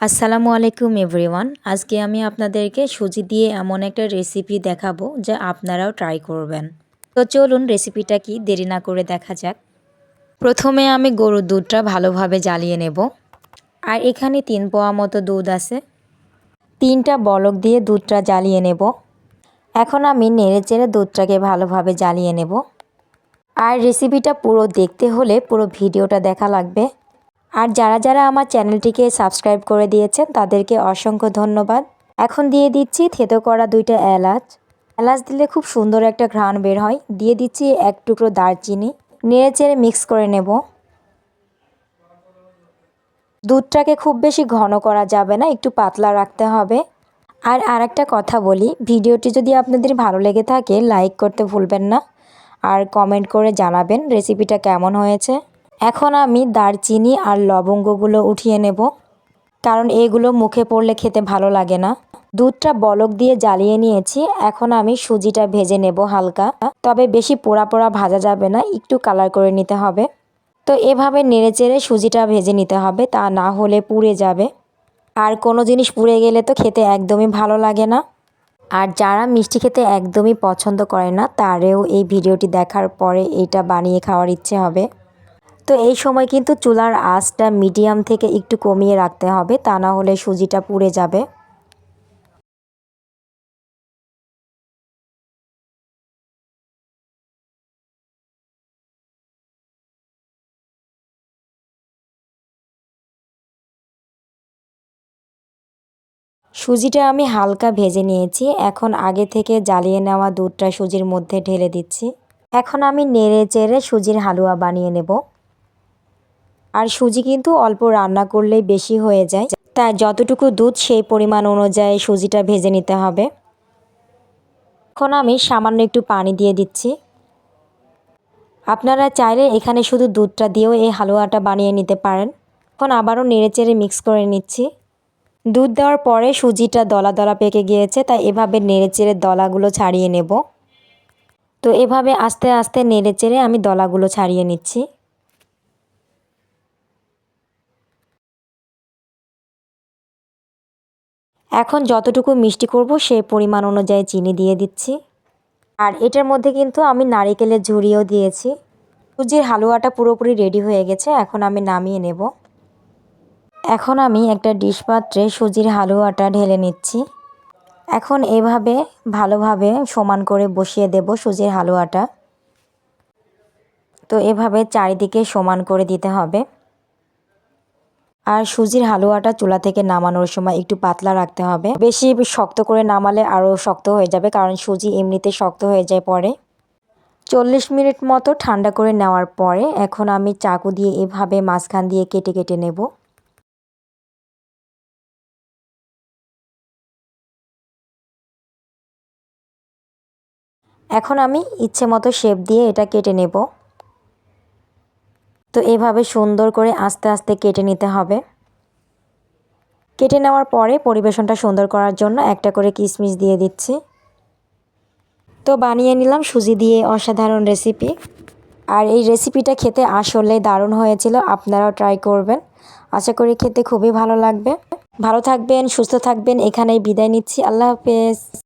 আসসালামু আলাইকুম এভরিওয়ান। আজকে আমি আপনাদেরকে সুজি দিয়ে এমন একটা রেসিপি দেখাবো যা আপনারাও ট্রাই করবেন। তো চলুন রেসিপিটা কি? দেরি না করে দেখা যাক। প্রথমে আমি গরুর দুধটা ভালোভাবে জ্বালিয়ে নেব। আর এখানে তিন পোয়া মতো দুধ আছে। তিনটা বলক দিয়ে দুধটা জ্বালিয়ে নেব। এখন আমি নেড়ে চেড়ে দুধটাকে ভালোভাবে জ্বালিয়ে নেব। আর রেসিপিটা পুরো দেখতে হলে পুরো ভিডিওটা দেখা লাগবে। আর যারা যারা আমার চ্যানেলটিকে সাবস্ক্রাইব করে দিয়েছেন, তাদেরকে অসংখ্য ধন্যবাদ। এখন দিয়ে দিচ্ছি থেতো করা দুইটা এলাচ। এলাচ দিলে খুব সুন্দর একটা ঘ্রাণ বের হয়। দিয়ে দিচ্ছি এক টুকরো দারচিনি। নেড়ে চেড়ে মিক্স করে নেব। দুধটাকে খুব বেশি ঘন করা যাবে না, একটু পাতলা রাখতে হবে। আর আর একটা কথা বলি, ভিডিওটি যদি আপনাদের ভালো লেগে থাকে, লাইক করতে ভুলবেন না। আর কমেন্ট করে জানাবেন রেসিপিটা কেমন হয়েছে। এখন আমি দারচিনি আর লবঙ্গগুলো উঠিয়ে নেব, কারণ এগুলো মুখে পড়লে খেতে ভালো লাগে না। দুধটা বলক দিয়ে জ্বালিয়ে নিয়েছি, এখন আমি সুজিটা ভেজে নেব হালকা। তবে বেশি পোড়া পোড়া ভাজা যাবে না, একটু কালার করে নিতে হবে। তো এভাবে নেড়ে চেড়ে সুজিটা ভেজে নিতে হবে, তা না হলে পুড়ে যাবে। আর কোনো জিনিস পুড়ে গেলে তো খেতে একদমই ভালো লাগে না। আর যারা মিষ্টি খেতে একদমই পছন্দ করে না, তারেও এই ভিডিওটি দেখার পরে এটা বানিয়ে খাওয়ার ইচ্ছে হবে। তো এই সময় কিন্তু চুলার আঁচটা মিডিয়াম থেকে একটু কমিয়ে রাখতে হবে, তা না হলে সুজিটা পুড়ে যাবে। সুজিটা আমি হালকা ভেজে নিয়েছি, এখন আগে থেকে জ্বালিয়ে নেওয়া দুধটা সুজির মধ্যে ঢেলে দিচ্ছি। এখন আমি নেড়ে চেড়ে সুজির হালুয়া বানিয়ে নেব। আর সুজি কিন্তু অল্প রান্না করলেই বেশি হয়ে যায়। তাই যতটুকু দুধ, সেই পরিমাণ অনুযায়ী সুজিটা ভেজে নিতে হবে। এখন আমি সামান্য একটু পানি দিয়ে দিচ্ছি। আপনারা চাইলে এখানে শুধু দুধটা দিয়েও এই হালুয়াটা বানিয়ে নিতে পারেন। এখন আবারও নেড়েচেড়ে মিক্স করে নিচ্ছি। দুধ দেওয়ার পরে সুজিটা দলা দলা পেকে গিয়েছে, তাই এভাবে নেড়েচেড়ে দলাগুলো ছাড়িয়ে নেব। তো এভাবে আস্তে আস্তে নেড়েচেড়ে আমি দলাগুলো ছাড়িয়ে নিচ্ছি। এখন যতটুকু মিষ্টি করব সেই পরিমাণ অনুযায়ী চিনি দিয়ে দিচ্ছি। আর এটার মধ্যে কিন্তু আমি নারিকেলের ঝুড়িও দিয়েছি। সুজির হালুয়াটা পুরোপুরি রেডি হয়ে গেছে, এখন আমি নামিয়ে নেব। এখন আমি একটা ডিশ পাত্রে সুজির হালুয়াটা ঢেলে নিচ্ছি। এখন এভাবে ভালোভাবে সমান করে বসিয়ে দেব সুজির হালুয়াটা। তো এভাবে চারিদিকে সমান করে দিতে হবে। আর সুজির হালুয়াটা চুলা থেকে নামানোর সময় একটু পাতলা রাখতে হবে। বেশি শক্ত করে নামালে আরও শক্ত হয়ে যাবে, কারণ সুজি এমনিতে শক্ত হয়ে যায় পরে। চল্লিশ মিনিট মতো ঠান্ডা করে নেওয়ার পরে এখন আমি চাকু দিয়ে এভাবে মাঝখান দিয়ে কেটে কেটে নেব। এখন আমি ইচ্ছে মতো শেপ দিয়ে এটা কেটে নেব। তো এভাবে সুন্দর করে আস্তে আস্তে কেটে নিতে হবে। কেটে নেওয়ার পরে পরিবেশনটা সুন্দর করার জন্য একটা করে কিশমিশ দিয়ে দিচ্ছি। তো বানিয়ে নিলাম সুজি দিয়ে অসাধারণ রেসিপি। আর এই রেসিপিটা খেতে আসলে দারুণ হয়েছিল, আপনারাও ট্রাই করবেন। আশা করি খেতে খুবই ভালো লাগবে। ভালো থাকবেন, সুস্থ থাকবেন, এখানেই বিদায় নিচ্ছি। আল্লাহ হাফেজ।